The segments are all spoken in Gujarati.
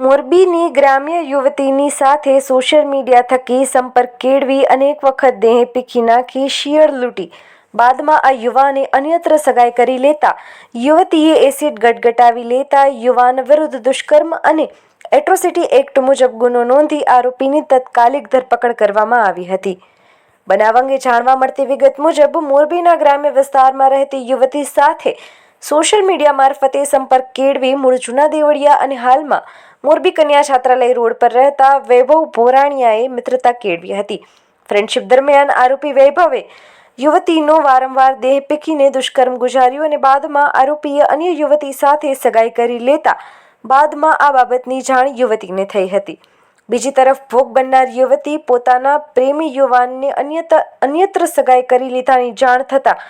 મોરબીની ગ્રામ્ય યુવતીની સાથે સોશિયલ મીડિયા થકી સંપર્ક કેળવી અનેક વખત દેહ પીખી નાખી શિયળ લૂંટી. બાદમાં આ યુવાને અન્યત્ર સગાઈ કરી લેતા યુવતીએ એસિડ ગટગટાવી લેતા યુવાન વિરુદ્ધ દુષ્કર્મ અને એટ્રોસિટી એક્ટ મુજબ ગુનો નોંધી આરોપીની તત્કાલિક ધરપકડ કરવામાં આવી હતી. બનાવ અંગે જાણવા મળતી વિગત મુજબ મોરબીના ગ્રામ્ય વિસ્તારમાં રહેતી યુવતી સાથે સોશિયલ મીડિયા મારફતે સંપર્ક કેળવી મૂળ જૂના દેવળિયા અને હાલમાં મોરબી કન્યા છાત્રાલય રોડ પર રહેતા વૈભવ ભોરાણિયાએ મિત્રતા કેળવી હતી. ફ્રેન્ડશિપ દરમિયાન આરોપી વૈભવે યુવતીનો વારંવાર દેહ પીખીને દુષ્કર્મ ગુજાર્યું અને બાદમાં આરોપીએ અન્ય યુવતી સાથે સગાઈ કરી લેતા બાદમાં આ બાબતની જાણ યુવતીને થઈ હતી. બીજી તરફ, ભોગ બનનાર યુવતી પોતાના પ્રેમી યુવાનને અન્યત, અન્યત્ર સગાઈ કરી લીધાની જાણ થતાં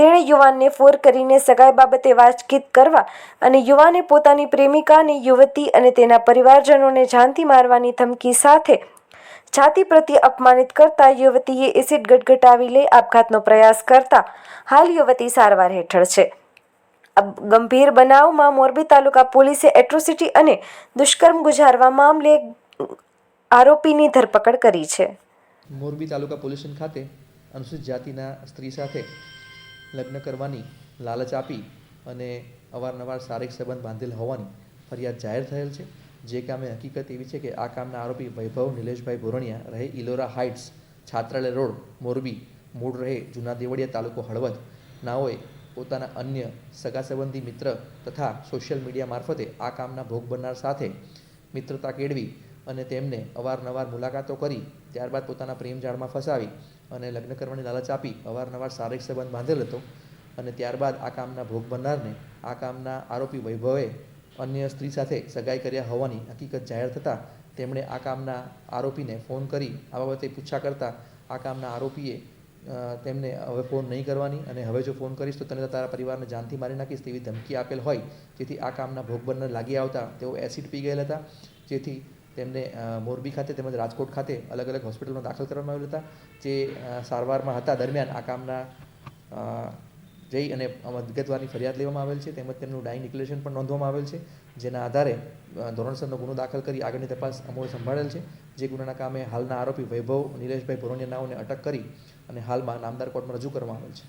તેણે યુવાનને ફોર કરીને સગાઈ બાબતે વાતચીત કરવા અને યુવાને પોતાની પ્રેમિકાને યુવતી અને તેના પરિવારજનોને જાનથી મારવાની ધમકી સાથે જાતિ પ્રત્યે અપમાનિત કરતા યુવતીએ એસિડ ગટગટાવી લઈ આપઘાતનો પ્રયાસ કરતા હાલ યુવતી સારવાર હેઠળ છે. ગંભીર બનાવમાં મોરબી તાલુકા પોલીસે એટ્રોસિટી અને દુષ્કર્મ ગુજારવા મામલે આરોપીની ધરપકડ કરી છે. મોરબી તાલુકા પોલીસ ખાતે અનુસૂચિત જાતિના સ્ત્રી સાથે લગ્ન કરવાની લાલચ આપી અને અવારનવાર શારીરિક સંબંધ બાંધેલ હોવાની ફરિયાદ જાહેર થયેલ છે. જે કામે હકીકત એવી છે કે આ કામના આરોપી વૈભવ નિલેશભાઈ બોરણિયા રહે ઇલોરા હાઇટ્સ, છાત્રાલય રોડ, મોરબી, મૂળ રહે જૂના દેવળિયા તાલુકો હળવદ. નાઓએ પોતાના અન્ય સગા સંબંધી મિત્ર તથા સોશિયલ મીડિયા મારફતે આ કામના ભોગ બનનાર સાથે મિત્રતા કેળવી અને તેમને અવારનવાર મુલાકાતો કરી, ત્યારબાદ પોતાના પ્રેમ જાળમાં ફસાવી અને લગ્ન કરવાની લાલચ આપી, અવારનવાર શારીરિક સંબંધ બાંધેલ હતો. અને ત્યારબાદ આ કામના ભોગ બનનારને આ કામના આરોપી વૈભવે અન્ય સ્ત્રી સાથે સગાઈ કર્યા હોવાની હકીકત જાહેર થતાં તેમણે આ કામના આરોપીને ફોન કરી, આ બાબતે પૂછા કરતાં આ કામના આરોપીએ તેમને હવે ફોન નહીં કરવાની અને હવે જો ફોન કરીશ તો તને તારા પરિવારને જાનથી મારી નાખીશ તેવી ધમકી આપેલ હોય. જેથી આ કામના ભોગ બનનાર લાગી આવતા તેઓ એસિડ પી ગયેલા હતા. જેથી તેમને મોરબી ખાતે તેમજ રાજકોટ ખાતે અલગ અલગ હોસ્પિટલમાં દાખલ કરવામાં આવેલ હતા, જે સારવારમાં હતા. દરમિયાન આ કામના જઈ અને વિગતવારની ફરિયાદ લેવામાં આવેલ છે. તેમજ તેમનું ડાઇંગ ડિક્લેરેશન પણ નોંધવામાં આવેલ છે, જેના આધારે ધોરણસરનો ગુનો દાખલ કરી આગળની તપાસ અમોએ સંભાળેલ છે. જે ગુનાના કામે હાલના આરોપી વૈભવ નિલેશભાઈ ભોરણિયા નાઓને અટક કરી અને હાલમાં નામદાર કોર્ટમાં રજૂ કરવામાં આવેલ છે.